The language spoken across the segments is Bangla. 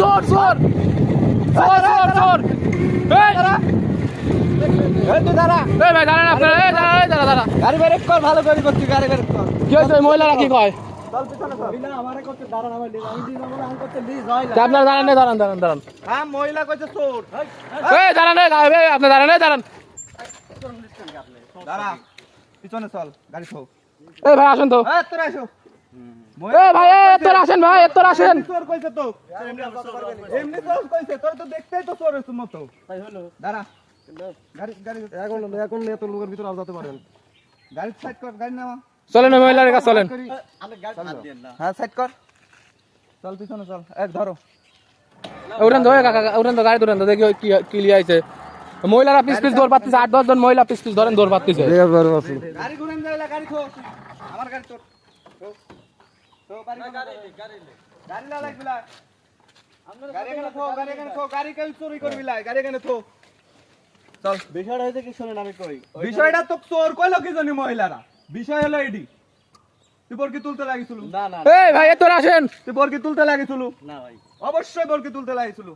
চোর চোর। চোর চোর চোর। আপনারা দাঁড়ান দাঁড়ান দাঁড়ান দাঁড়ান। হ্যাঁ মহিলা কইছে চোর। এই দাঁড়ান আপনি দাঁড়ান দাঁড়ান। দাঁড়া পিছনে চল গাড়ি থো। এই ভাই আসেন তো। তোরা এই ভাই তোর আসেন ভাই তোর আসেন। চোর কইছে তো। এমনি চোর কইছে। তোর তো দেখতেই তো চোর মতো। তাই হলো। দাঁড়া। গাড়ি গাড়ি। এখন এখন এত লোকের ভিতর আপ যেতে পারেন। গাড়ি সাইড কর গাড়ি নামা। চলেন মহিলার কাছে চলেন। হ্যাঁ সাইড কর। চল পিছনে চল। এক ধরো। উঠেন তো কাকা উঠেন তো গাড়ি তো দেখি কি কি লিয়ে আইছে। মহিলারা পিস পিস দৌড় পাচ্ছে আট দশ জন মহিলা পিস পিস ধরেন দৌড় পাচ্ছে গাড়ি ঘুরেন গাড়ি খো আমার গাড়ি তোর। তো তো গাড়ি গাড়ি গাড়ি গাড়ি লা লাগবিলা গাড়ি এখানে থো গাড়ি এখানে থো গাড়ি কেউ চুরি করবিলা গাড়ি এখানে থো। চল বিষয়টা হয়েছে কি শোনেন আমি কই। বিষয়টা তো চোর কইলো কি জানি মহিলারা। বিষয় হলো এডি। তুই বরকি তুলতে লাগিছিল না না এই ভাই এ তোর আসেন। তুই বরকি তুলতে লাগিছিল না ভাই। অবশ্যই বরকি তুলতে লাগিছিল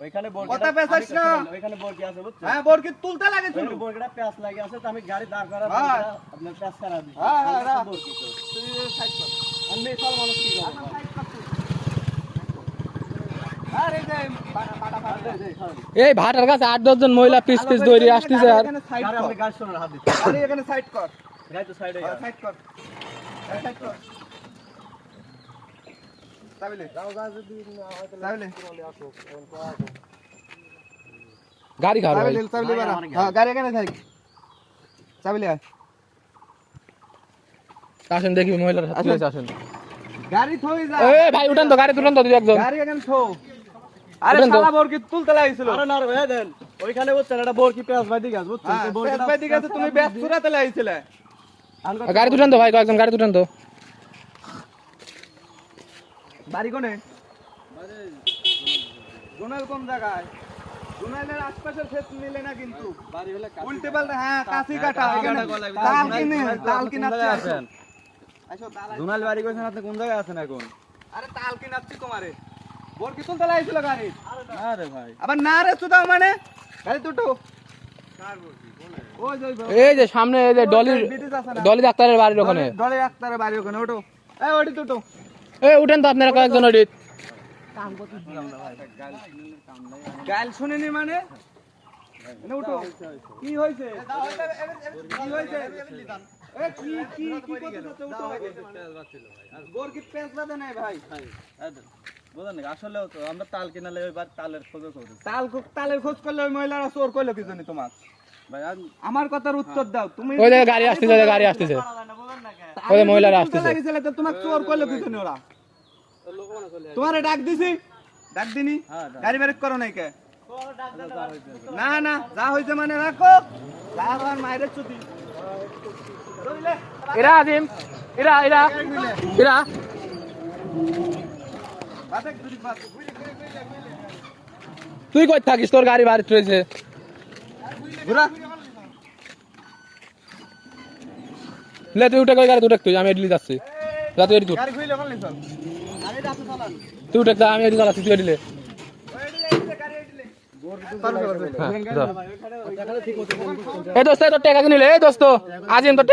ওইখানে কথা না। ওইখানে বর্গি আছে বুঝছেন? হ্যাঁ বরকি তুলতে বর্গিটা প্যাঁচ লাগে আছে তো আমি গাড়ি দাঁড় করা হ্যাঁ। আপনার করা দিচ্ছি হ্যাঁ, হ্যাঁ, হ্যাঁ। বর্গি তো। তুই সাইড কর। আমি সব মানুষ কি করব? এই ভাটার কাছে আট দশ জন মহিলা পিস পিস দৌড়ে আসতেছে আর। এখানে সাইড কর। গাড়ি এখানে সাইড কর। তো সাইডে সাইড কর সাইড কর। তাবিলে তাবিলে গাড়ি ভাই। তাবিলে হ্যাঁ গাড়ি এখানে থাক। আয়। আসেন দেখি মহিলার হাত আসেন। গাড়ি থই যা। এই ভাই উঠেন তো গাড়ি তুলেন তো দুই একজন। গাড়ি এখানে থো। আরে। শালা বরকি তুলতে লাগিছিল আরে না রে ভাই দেন ওইখানে বুঝছেন একটা বর্গি প্যাঁচ ভাই দিকে বুঝছেন? হ্যাঁ বর্গিটা- পেছবাই দিকে আছে, তুমি ব্যাস চুরাতে লাগিছিলে গাড়ি তুলেন তো ভাই কয়েকজন গাড়ি তুলেন তো। বাড়ি কোনে? জোনাল কোন জায়গায়? জোনালের নিলে না কিন্তু। বাড়ি হলে উল্টে পাল্টে হ্যাঁ কাশি কাটা। তাল কিনে তাল। জোনাল বাড়ি কইছেন আপনি কোন জায়গায় আছেন এখন? আরে তাল কিনাচ্ছি তোমারে। বোর কি তুলতে গাড়ি। আরে ভাই। আবার না রে সুদাও মানে? গাড়ি দুটো এই যে সামনে এই যে আছে ডলি ডাক্তারের বাড়ির ওখানে। ডলে ডাক্তারের বাড়ি ওখানে ওটো। এই ওটি দুটো এই উঠেন তো আপনারা কয়েকজন ওটি গাল শুনিনি মানে? কি হয়েছে? কি হয়েছে? এ, কি কি কি করতে চাচ্ছ? উঠো। গোর কি পেঁচ বাঁধে নাই ভাই? বুঝলেন আসলেও তো আমরা তাল কিনালে ওই বার তালের খোঁজও করি তাল তালের খোঁজ করলে ওই মহিলারা চোর করল কি জানি তোমার? আমার কথার উত্তর দাও তুমি ওই যে গাড়ি আসতেছে গাড়ি আসতেছে। ওই মহিলারা আসতেছে। লাগিছিল তো তোমাকে চোর করল ওরা? তোমারে ডাক দিছি। ডাক দিনি। গাড়ি ব্রেক করো নাই কে? না না যা হইছে মানে রাখো। যা আবার মায়ের চুতি এরা আজিম এরা এরা। এরা। তুই কই থাকিস? তোর গাড়ি বাড়িতে রয়েছে। ঘুরা। লে তুই উঠে কই গাড়ি তুই উঠে তুই আমি এডিলি যাচ্ছি। যা তুই এডি তুই গাড়ি খুইলে কোন লিসন তুই উঠে যা আমি এডি চালাচ্ছি তুই এডিলে গাড়ি হ্যাঁ। এই দোস্ত এই তোর টাকা কিনিলে এই দোস্ত। আজিম তোর